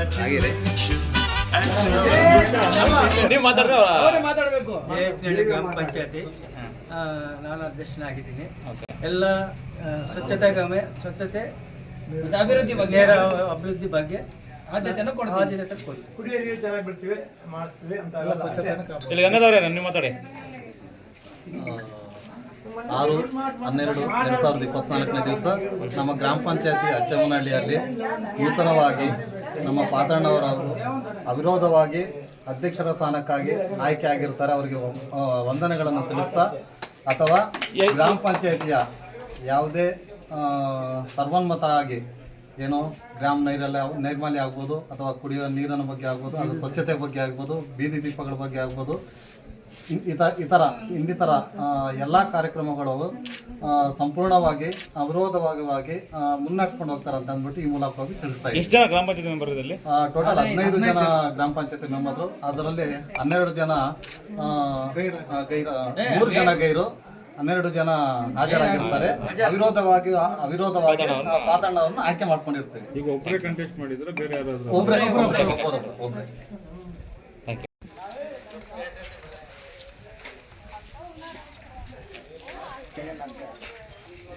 ಆಗಿದೆ ನೀವು ಮಾತಾಡ್ರೆ ಮಾತಾಡಬೇಕು. ಗ್ರಾಮ ಪಂಚಾಯತಿ ನಾನು ಅಧ್ಯಕ್ಷನಾಗಿದ್ದೀನಿ. ಎಲ್ಲ ಸ್ವಚ್ಛತೆ ಗಮೆ ಸ್ವಚ್ಛತೆ ಅಭಿವೃದ್ಧಿ ಬಗ್ಗೆ? ನೇರ ಅಭಿವೃದ್ಧಿ ಬಗ್ಗೆ ಆದ್ಯತೆಯನ್ನು. ಆದ್ಯತೆ ಕೊಡ್ತೀವಿ. ಕುಡಿಯೋ ನೀರು ಚೆನ್ನಾಗಿ ಬಿಡ್ತೀವಿ ಮಾಡಿಸ್ತೀವಿ ಅಂತ ಎಲ್ಲ ಸ್ವಚ್ಛತೆ ಇಲ್ಲಿ ಗಂಗಾಧವ್ರೆ ನಿಮ್ಮ ಮಾತಾಡಿ. ಆರು, ಹನ್ನೆರಡು, ಎರಡು ಸಾವಿರದ ಇಪ್ಪತ್ನಾಲ್ಕನೇ ದಿವಸ ನಮ್ಮ ಗ್ರಾಮ ಪಂಚಾಯತಿ ಅಚ್ಚಮ್ಮನಹಳ್ಳಿಯಲ್ಲಿ ನೂತನವಾಗಿ ನಮ್ಮ ಪಾತಣ್ಣವರವರು ಅವಿರೋಧವಾಗಿ ಅಧ್ಯಕ್ಷರ ಸ್ಥಾನಕ್ಕಾಗಿ ಆಯ್ಕೆ ಆಗಿರ್ತಾರೆ. ಅವರಿಗೆ ವಂದನೆಗಳನ್ನು ತಿಳಿಸ್ತಾ ಅಥವಾ ಗ್ರಾಮ ಪಂಚಾಯತಿಯ ಯಾವುದೇ ಸರ್ವೋನ್ಮತ ಆಗಿ ಏನೋ ಗ್ರಾಮ ನೈರ್ಮಲ್ಯ ನೈರ್ಮಲ್ಯ ಆಗ್ಬೋದು ಅಥವಾ ಕುಡಿಯೋ ನೀರಿನ ಬಗ್ಗೆ ಆಗ್ಬೋದು, ಅದು ಸ್ವಚ್ಛತೆ ಬಗ್ಗೆ ಆಗ್ಬೋದು, ಬೀದಿ ದೀಪಗಳ ಬಗ್ಗೆ ಆಗ್ಬೋದು ಇತ ಇತರ ಇನ್ನಿತರ ಎಲ್ಲ ಕಾರ್ಯಕ್ರಮಗಳು ಸಂಪೂರ್ಣವಾಗಿ ಅವಿರೋಧವಾಗಿ ಮುನ್ನಡೆಸ್ಕೊಂಡು ಹೋಗ್ತಾರೆ ಅಂತ ಅಂದ್ಬಿಟ್ಟು ಈ ಮೂಲಕವಾಗಿ ತಿಳಿಸ್ತಾ ಎಷ್ಟು ಜನ ಗ್ರಾಮ ಪಂಚಾಯತ್ ಮೆಂಬರ್ ಇದರಲ್ಲಿ? ಟೋಟಲ್ ಹದಿನೈದು ಜನ ಗ್ರಾಮ ಪಂಚಾಯತಿ ಮೆಂಬರ್ ಅದರಲ್ಲಿ ಹನ್ನೆರಡು ಜನ ಗೈರು ಮೂರು ಜನ ಗೈರು ಹನ್ನೆರಡು ಜನ ಹಾಜರಾಗಿರ್ತಾರೆ. ಅವಿರೋಧವಾಗಿ ಅವಿರೋಧವಾಗಿ ಪಾತಾಂಡವನ್ನು ಆಯ್ಕೆ ಮಾಡ್ಕೊಂಡಿರ್ತೀವಿ. ಈಗ ಒಬ್ಬರೇ ಕಂಟೆಸ್ಟ್ ಮಾಡಿದ್ರೆ ಬೇರೆ ಯಾರಾದ್ರು ಒಬ್ರೆ ಒಬ್ರೆ.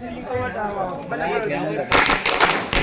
Thank you.